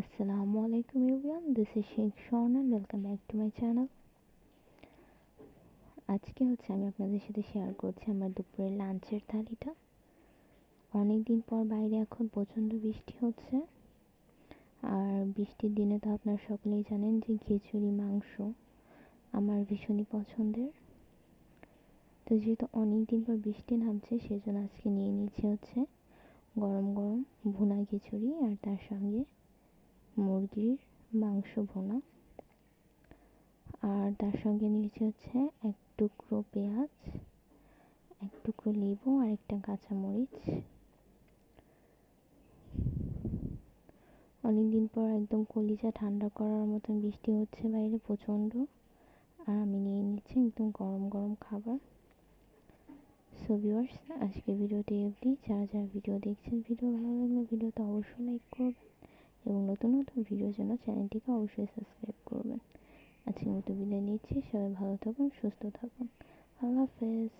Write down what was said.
আসসালামু আলাইকুম everyone this is Sheikh Swarna welcome back to my channel আজকে হচ্ছে আমি আপনাদের সাথে শেয়ার করছি আমার দুপুরের লাঞ্চের থালিটা। অনেক দিন পর বাইরে এখন প্রচণ্ড বৃষ্টি হচ্ছে। আর বৃষ্টির দিনে তো আপনার সকলেই জানেন যে খিচুড়ি, মাংস আমার ভীষণই পছন্দের। তো যেহেতু অনেক দিন পর বৃষ্টি নামছে, সেজন্য আজকে নিয়ে নিচ্ছে হচ্ছে গরম গরম ভুনা খিচুড়ি আর তার সঙ্গে মুরগির মাংস ভোনা। আর তার সঙ্গে নিয়েছি হচ্ছে এক টুকরো পেঁয়াজ, এক টুকরো লেবু আর একটা কাঁচামরিচ। অনেকদিন পর একদম কলিজা ঠান্ডা করার মতন বৃষ্টি হচ্ছে বাইরে প্রচণ্ড। আর আমি নিয়ে নিচ্ছি একদম গরম গরম খাবার। সো আজকে ভিডিওটি অবধি। যারা যারা ভিডিও দেখছেন, ভিডিও ভালো লাগলে ভিডিওতে অবশ্যই লাইক করবেন। এবং নতুন নতুন ভিডিওর জন্য চ্যানেলটিকে অবশ্যই সাবস্ক্রাইব করবেন। আজকের মতো বিদায় নিচ্ছি। সবাই ভালো থাকুন, সুস্থ থাকুন। আল্লাহ হাফেজ।